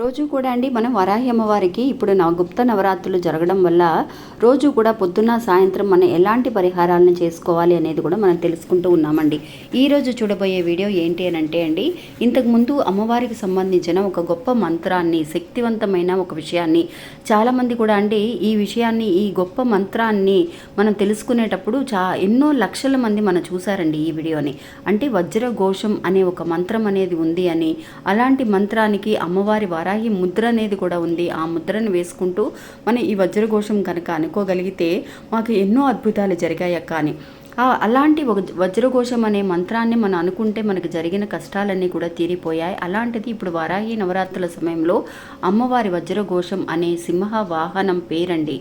రోజు కూడా అండి మనం వరాహి అమ్మవారికి ఇప్పుడు నా గుప్త నవరాత్రులు జరగడం వల్ల రోజు కూడా పొద్దున్న సాయంత్రం మనం ఎలాంటి పరిహారాలను చేసుకోవాలి అనేది కూడా మనం తెలుసుకుంటూ ఉన్నామండి. ఈ రోజు చూడబోయే వీడియో ఏంటి అని అంటే అండి ఇంతకుముందు అమ్మవారికి సంబంధించిన ఒక గొప్ప మంత్రాన్ని శక్తివంతమైన ఒక విషయాన్ని చాలామంది కూడా అండి ఈ విషయాన్ని ఈ గొప్ప మంత్రాన్ని మనం తెలుసుకునేటప్పుడు చా ఎన్నో లక్షల మంది మనం చూసారండి ఈ వీడియోని. అంటే వజ్రఘోషం అనే ఒక మంత్రం అనేది ఉంది అని అలాంటి మంత్రానికి అమ్మవారి వారాహి ముద్ర అనేది కూడా ఉంది. ఆ ముద్రను వేసుకుంటూ మనం ఈ వజ్రఘోషం కనుక అనుకోగలిగితే మాకు ఎన్నో అద్భుతాలు జరిగాయక్క అని. అలాంటి ఒక వజ్రఘోషం అనే మంత్రాన్ని మనం అనుకుంటే మనకు జరిగిన కష్టాలన్నీ కూడా తీరిపోయాయి. అలాంటిది ఇప్పుడు వారాహి నవరాత్రుల సమయంలో అమ్మవారి వజ్రఘోషం అనే సింహ వాహనం పేరండి.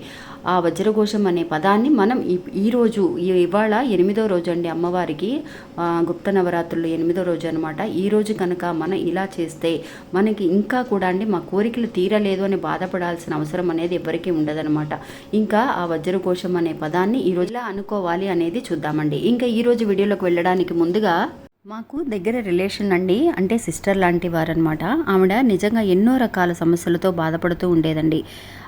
ఆ వజ్రఘోషం అనే పదాన్ని మనం ఈ ఈరోజు ఇవాళ ఎనిమిదో రోజు అండి అమ్మవారికి గుప్త నవరాత్రులు ఎనిమిదో రోజు అనమాట ఈ రోజు కనుక మనం ఇలా చేస్తే మనకి ఇంకా కూడా అండి మా కోరికలు తీరలేదు అని బాధపడాల్సిన అవసరం అనేది ఎవరికీ ఉండదనమాట ఇంకా ఆ వజ్రఘోషం అనే పదాన్ని ఈ రోజులా అనుకోవాలి అనేది చూద్దాం. చూద్దామండి ఇంకా ఈరోజు వీడియోలోకి వెళ్ళడానికి ముందుగా మాకు దగ్గర రిలేషన్ అండి అంటే సిస్టర్ లాంటి వారనమాట ఆవిడ నిజంగా ఎన్నో రకాల సమస్యలతో బాధపడుతూ ఉండేదండి.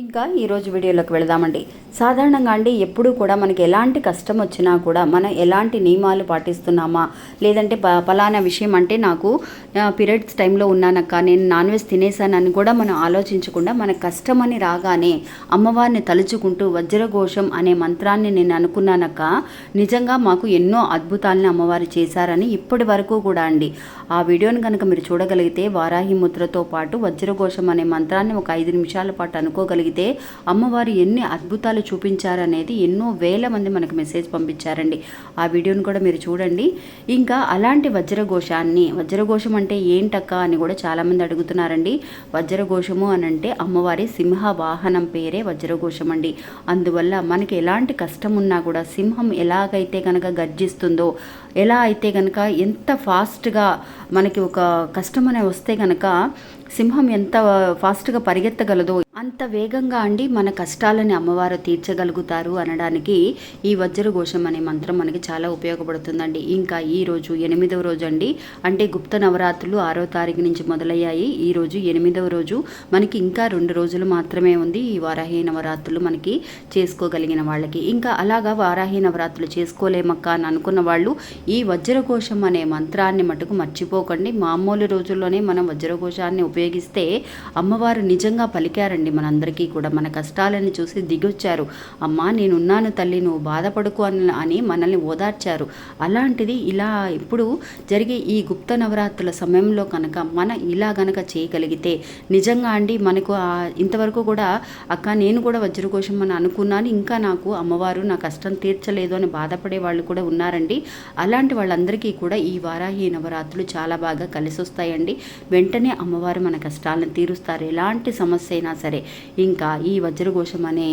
ఇంకా ఈరోజు వీడియోలోకి వెళదామండి. సాధారణంగా అండి ఎప్పుడూ కూడా మనకి ఎలాంటి కష్టం వచ్చినా కూడా మనం ఎలాంటి నియమాలు పాటిస్తున్నామా? లేదంటే ప పలానా విషయం అంటే నాకు పీరియడ్స్ టైంలో ఉన్నానక్క నేను నాన్ వెజ్ తినేసానని కూడా మనం ఆలోచించకుండా మన కష్టం అని రాగానే అమ్మవారిని తలుచుకుంటూ వజ్రఘోషం అనే మంత్రాన్ని నేను అనుకున్నానక్క. నిజంగా మాకు ఎన్నో అద్భుతాలను అమ్మవారు చేశారని ఇప్పటి వరకు కూడా అండి. ఆ వీడియోని కనుక మీరు చూడగలిగితే వారాహి ముద్రతో పాటు వజ్రఘోషం అనే మంత్రాన్ని ఒక ఐదు నిమిషాల పాటు అనుకోగలిగితే అమ్మవారు ఎన్ని అద్భుతాలు చూపించారనేది ఎన్నో వేల మంది మనకు మెసేజ్ పంపించారండి. ఆ వీడియోని కూడా మీరు చూడండి. ఇంకా అలాంటి వజ్రఘోషాన్ని వజ్రఘోషం అంటే ఏంటక్క అని కూడా చాలామంది అడుగుతున్నారండి. వజ్రఘోషము అని అంటే అమ్మవారి సింహ వాహనం పేరే వజ్రఘోషం అండి. అందువల్ల మనకి ఎలాంటి కష్టం ఉన్నా కూడా సింహం ఎలాగైతే కనుక గర్జిస్తుందో ఎలా అయితే కనుక ఎంత ఫాస్ట్గా మనకి ఒక కష్టం అనేది వస్తే కనుక సింహం ఎంత ఫాస్ట్గా పరిగెత్తగలదో అంత వేగంగా అండి మన కష్టాలని అమ్మవారు తీర్చగలుగుతారు అనడానికి ఈ వజ్రఘోషం అనే మంత్రం మనకి చాలా ఉపయోగపడుతుందండి. ఇంకా ఈ రోజు ఎనిమిదవ రోజు అండి. అంటే గుప్త నవరాత్రులు ఆరో తారీఖు నుంచి మొదలయ్యాయి. ఈ రోజు ఎనిమిదవ రోజు. మనకి ఇంకా రెండు రోజులు మాత్రమే ఉంది ఈ వారాహి నవరాత్రులు మనకి చేసుకోగలిగిన వాళ్ళకి. ఇంకా అలాగా వారాహి నవరాత్రులు చేసుకోలేమక్క అని అనుకున్న వాళ్ళు ఈ వజ్రఘోషం అనే మంత్రాన్ని మటుకు మర్చిపోకండి. మామూలు రోజుల్లోనే మనం వజ్రఘోషాన్ని ఉపయోగిస్తే అమ్మవారు నిజంగా పలికారండి. మనందరికీ కూడా మన కష్టాలను చూసి దిగొచ్చారు. అమ్మా నేనున్నాను తల్లి నువ్వు బాధపడుకు అని అని మనల్ని ఓదార్చారు. అలాంటిది ఇలా ఇప్పుడు జరిగే ఈ గుప్త నవరాత్రుల సమయంలో కనుక మన ఇలా గనక చేయగలిగితే నిజంగా అండి మనకు ఇంతవరకు కూడా అక్క నేను కూడా వజ్రకోశం అని అనుకున్నాను. ఇంకా నాకు అమ్మవారు నా కష్టం తీర్చలేదు అని బాధపడే వాళ్ళు కూడా ఉన్నారండి. అలాంటి వాళ్ళందరికీ కూడా ఈ వారాహి నవరాత్రులు చాలా బాగా కలిసి వస్తాయండి వెంటనే అమ్మవారు మన కష్టాలను తీరుస్తారు. ఎలాంటి సమస్య అయినా సరే ఇంకా ఈ వజ్రఘోషం అనే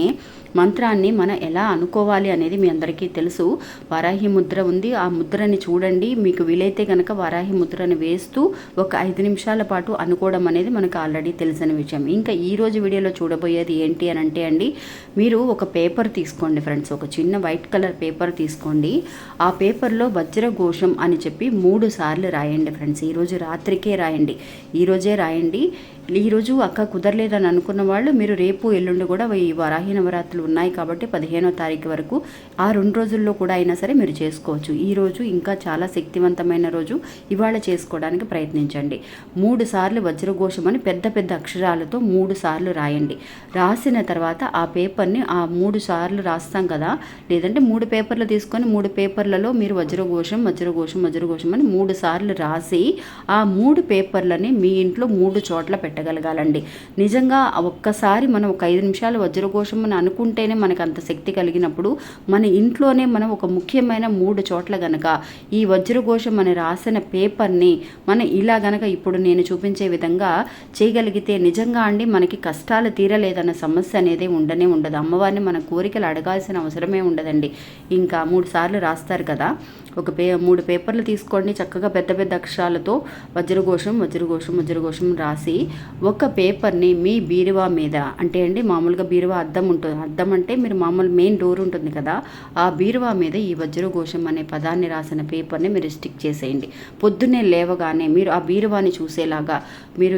మంత్రాన్ని మనం ఎలా అనుకోవాలి అనేది మీ అందరికీ తెలుసు. వారాహి ముద్ర ఉంది. ఆ ముద్రని చూడండి. మీకు వీలైతే కనుక వారాహి ముద్రని వేస్తూ ఒక ఐదు నిమిషాల పాటు అనుకోవడం అనేది మనకు ఆల్రెడీ తెలిసిన విషయం. ఇంకా ఈ రోజు వీడియోలో చూడబోయేది ఏంటి అని అంటే అండి మీరు ఒక పేపర్ తీసుకోండి ఫ్రెండ్స్. ఒక చిన్న వైట్ కలర్ పేపర్ తీసుకోండి. ఆ పేపర్లో వజ్రఘోషం అని చెప్పి మూడు సార్లు రాయండి ఫ్రెండ్స్. ఈరోజు రాత్రికే రాయండి. ఈరోజే రాయండి. ఈరోజు అక్క కుదరలేదని అనుకున్న వాళ్ళు మీరు రేపు ఎల్లుండి కూడా ఈ వరాహి నవరాత్రులు రోజులు ఉన్నాయి కాబట్టి పదిహేనో తారీఖు వరకు ఆ రెండు రోజుల్లో కూడా అయినా సరే మీరు చేసుకోవచ్చు. ఈ రోజు ఇంకా చాలా శక్తివంతమైన రోజు. ఇవాళ చేసుకోవడానికి ప్రయత్నించండి. మూడు సార్లు వజ్రఘోషం అని పెద్ద పెద్ద అక్షరాలతో మూడు సార్లు రాయండి. రాసిన తర్వాత ఆ పేపర్ని ఆ మూడు సార్లు రాస్తాం కదా. లేదంటే మూడు పేపర్లు తీసుకొని మూడు పేపర్లలో మీరు వజ్రఘోషం వజ్రఘోషం వజ్రఘోషం అని మూడు సార్లు రాసి ఆ మూడు పేపర్లని మీ ఇంట్లో మూడు చోట్ల పెట్టగలగాలండి. నిజంగా ఒక్కసారి మనం ఒక ఐదు నిమిషాలు వజ్రఘోషం అని ఉంటేనే మనకు అంత శక్తి కలిగినప్పుడు మన ఇంట్లోనే మనం ఒక ముఖ్యమైన మూడు చోట్ల గనక ఈ వజ్రఘోషం అని రాసిన పేపర్ని మనం ఇలా గనక ఇప్పుడు నేను చూపించే విధంగా చేయగలిగితే నిజంగా అండి మనకి కష్టాలు తీరలేదన్న సమస్య అనేది ఉండనే ఉండదు. అమ్మవారిని మన కోరికలు అడగాల్సిన అవసరమే ఉండదండి. ఇంకా మూడు సార్లు రాస్తారు కదా. ఒక పే మూడు పేపర్లు తీసుకోండి. చక్కగా పెద్ద పెద్ద అక్షరాలతో వజ్రఘోషం వజ్రఘోషం వజ్రఘోషం రాసి ఒక పేపర్ని మీ బీరువా మీద అంటే అండి మామూలుగా బీరువా అద్దం ఉంటుంది అద్దం అంటే మీరు మామూలు మెయిన్ డోర్ ఉంటుంది కదా ఆ బీరువా మీద ఈ వజ్రఘోషం అనే పదాన్ని రాసిన పేపర్ని మీరు స్టిక్ చేసేయండి. పొద్దున్నే లేవగానే మీరు ఆ బీరువాని చూసేలాగా మీరు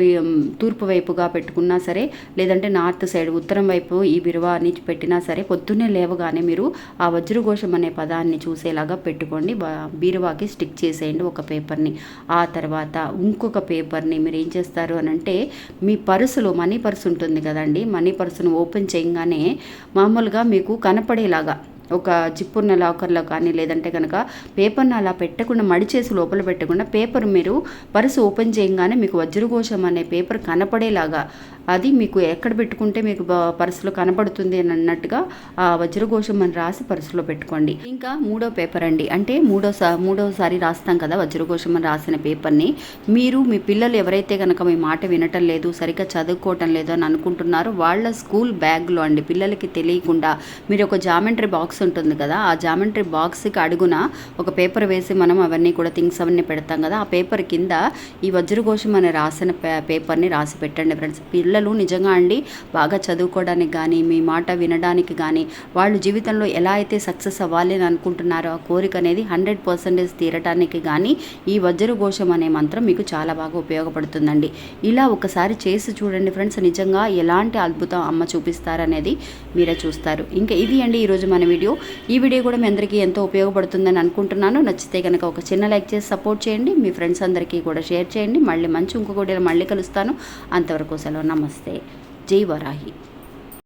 తూర్పు వైపుగా పెట్టుకున్నా సరే లేదంటే నార్త్ సైడ్ ఉత్తరం వైపు ఈ బీరువాని పెట్టినా సరే పొద్దున్నే లేవగానే మీరు ఆ వజ్రఘోషం అనే పదాన్ని చూసేలాగా పెట్టుకోండి. బీరువాకి స్టిక్ చేసేయండి ఒక పేపర్ని. ఆ తర్వాత ఇంకొక పేపర్ని మీరు ఏం చేస్తారు అని అంటే మీ పర్సులో మనీ పర్స్ ఉంటుంది కదండి మనీ పర్సును ఓపెన్ చేయగానే మామూలుగా మీకు కనపడేలాగా ఒక చిప్పున్న లాకర్లో కానీ లేదంటే కనుక పేపర్ని అలా పెట్టకుండా మడిచేసి లోపల పెట్టకుండా పేపర్ మీరు పర్సు ఓపెన్ చేయగానే మీకు వజ్రఘోషం అనే పేపర్ కనపడేలాగా అది మీకు ఎక్కడ పెట్టుకుంటే మీకు బ- పర్సులో కనపడుతుంది అని అన్నట్టుగా ఆ వజ్రఘోషం అని రాసి పర్సులో పెట్టుకోండి. ఇంకా మూడో పేపర్ అండి. అంటే మూడో మూడోసారి రాస్తాం కదా వజ్రఘోషం అని రాసిన పేపర్ని మీరు మీ పిల్లలు ఎవరైతే కనుక మీ మాట వినటం లేదు సరిగ్గా చదువుకోవటం లేదు అని అనుకుంటున్నారో వాళ్ళ స్కూల్ బ్యాగ్లో అండి. పిల్లలకి తెలియకుండా మీరు ఒక జామెంట్రీ బాక్స్ ఉంటుంది కదా ఆ జామెంట్రీ బాక్స్కి అడుగున ఒక పేపర్ వేసి మనం అవన్నీ కూడా థింగ్స్ అవన్నీ పెడతాం కదా ఆ పేపర్ కింద ఈ వజ్రఘోషం అనే రాసిన పే పేపర్ని రాసి పెట్టండి ఫ్రెండ్స్. పిల్లలు నిజంగా అండి బాగా చదువుకోవడానికి కానీ మీ మాట వినడానికి కానీ వాళ్ళు జీవితంలో ఎలా అయితే సక్సెస్ అవ్వాలి అని అనుకుంటున్నారో ఆ కోరిక అనేది హండ్రెడ్ పర్సెంటేజ్ తీరటానికి కానీ ఈ వజ్రఘోషం అనే మంత్రం మీకు చాలా బాగా ఉపయోగపడుతుందండి. ఇలా ఒకసారి చేసి చూడండి ఫ్రెండ్స్ నిజంగా ఎలాంటి అద్భుతం అమ్మ చూపిస్తారనేది మీరే చూస్తారు. ఇంకా ఇది అండి ఈరోజు మన వీడియో. ఈ వీడియో కూడా మీ అందరికీ ఎంతో ఉపయోగపడుతుందని అనుకుంటున్నాను. నచ్చితే కనుక ఒక చిన్న లైక్ చేసి సపోర్ట్ చేయండి. మీ ఫ్రెండ్స్ అందరికీ కూడా షేర్ చేయండి. మళ్ళీ మంచి ఇంకొకటి మళ్ళీ కలుస్తాను. అంతవరకు సెలవు. నమస్తే. జై వరాహి.